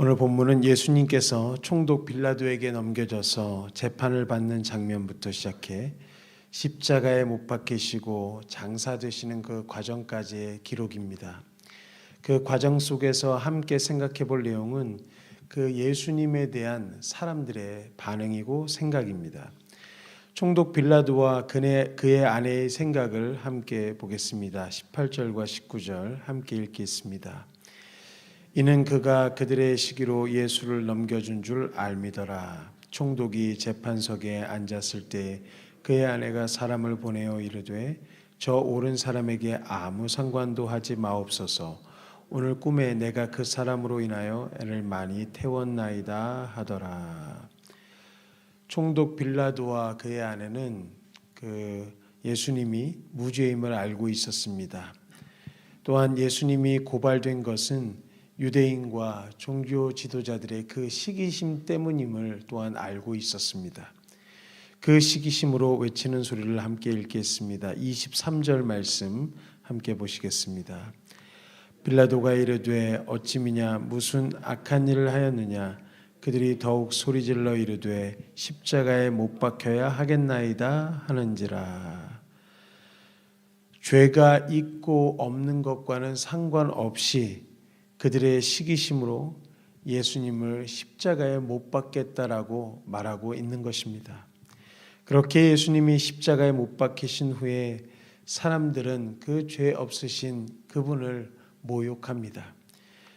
오늘 본문은 예수님께서 총독 빌라도에게 넘겨져서 재판을 받는 장면부터 시작해 십자가에 못 박히시고 장사되시는 그 과정까지의 기록입니다. 그 과정 속에서 함께 생각해 볼 내용은 그 예수님에 대한 사람들의 반응이고 생각입니다. 총독 빌라도와 그의, 그의 아내의 생각을 함께 보겠습니다. 18절과 19절 함께 읽겠습니다. 이는 그가 그들의 시기로 예수를 넘겨준 줄 알미더라. 총독이 재판석에 앉았을 때 그의 아내가 사람을 보내어 이르되 저 옳은 사람에게 아무 상관도 하지 마옵소서. 오늘 꿈에 내가 그 사람으로 인하여 애를 많이 태웠나이다 하더라. 총독 빌라도와 그의 아내는 그 예수님이 무죄임을 알고 있었습니다. 또한 예수님이 고발된 것은 유대인과 종교 지도자들의 그 시기심 때문임을 또한 알고 있었습니다. 그 시기심으로 외치는 소리를 함께 읽겠습니다. 23절 말씀 함께 보시겠습니다. 빌라도가 이르되 어찌미냐 무슨 악한 일을 하였느냐 그들이 더욱 소리질러 이르되 십자가에 못 박혀야 하겠나이다 하는지라 죄가 있고 없는 것과는 상관없이 그들의 시기심으로 예수님을 십자가에 못 박겠다라고 말하고 있는 것입니다. 그렇게 예수님이 십자가에 못 박히신 후에 사람들은 그 죄 없으신 그분을 모욕합니다.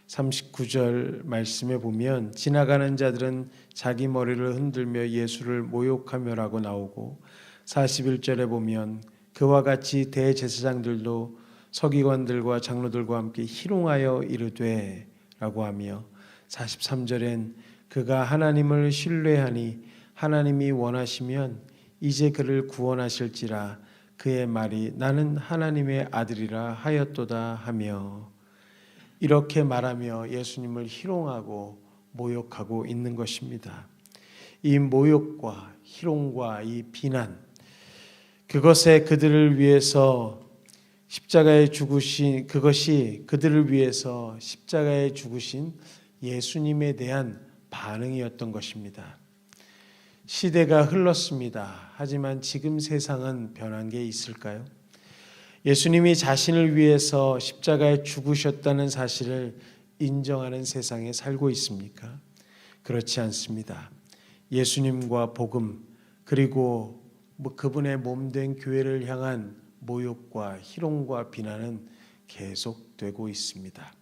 39절 말씀에 보면 지나가는 자들은 자기 머리를 흔들며 예수를 모욕하며라고 나오고 41절에 보면 그와 같이 대제사장들도 서기관들과 장로들과 함께 희롱하여 이르되 라고 하며 43절엔 그가 하나님을 신뢰하니 하나님이 원하시면 이제 그를 구원하실지라 그의 말이 나는 하나님의 아들이라 하였도다 하며 이렇게 말하며 예수님을 희롱하고 모욕하고 있는 것입니다. 이 모욕과 희롱과 이 비난 그것에 그들을 위해서 십자가에 죽으신 그것이 그들을 위해서 십자가에 죽으신 예수님에 대한 반응이었던 것입니다. 시대가 흘렀습니다. 하지만 지금 세상은 변한 게 있을까요? 예수님이 자신을 위해서 십자가에 죽으셨다는 사실을 인정하는 세상에 살고 있습니까? 그렇지 않습니다. 예수님과 복음 그리고 뭐 그분의 몸된 교회를 향한 모욕과 희롱과 비난은 계속되고 있습니다.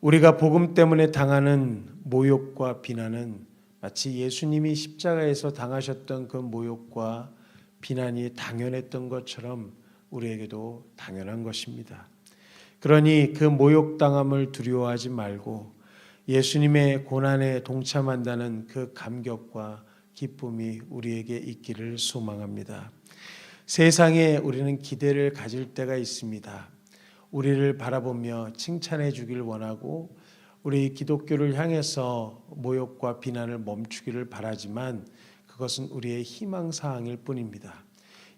우리가 복음 때문에 당하는 모욕과 비난은 마치 예수님이 십자가에서 당하셨던 그 모욕과 비난이 당연했던 것처럼 우리에게도 당연한 것입니다. 그러니 그 모욕당함을 두려워하지 말고 예수님의 고난에 동참한다는 그 감격과 기쁨이 우리에게 있기를 소망합니다. 세상에 우리는 기대를 가질 때가 있습니다. 우리를 바라보며 칭찬해 주길 원하고 우리 기독교를 향해서 모욕과 비난을 멈추기를 바라지만 그것은 우리의 희망 사항일 뿐입니다.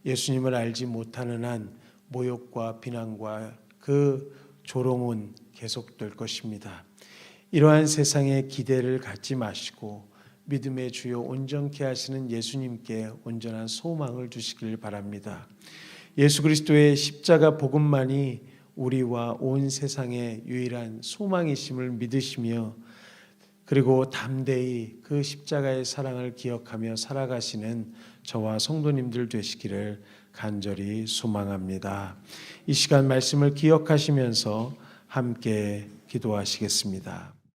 예수님을 알지 못하는 한 모욕과 비난과 그 조롱은 계속될 것입니다. 이러한 세상에 기대를 갖지 마시고 믿음의 주요 온전케 하시는 예수님께 온전한 소망을 주시길 바랍니다. 예수 그리스도의 십자가 복음만이 우리와 온 세상의 유일한 소망이심을 믿으시며 그리고 담대히 그 십자가의 사랑을 기억하며 살아가시는 저와 성도님들 되시기를 간절히 소망합니다. 이 시간 말씀을 기억하시면서 함께 기도하시겠습니다.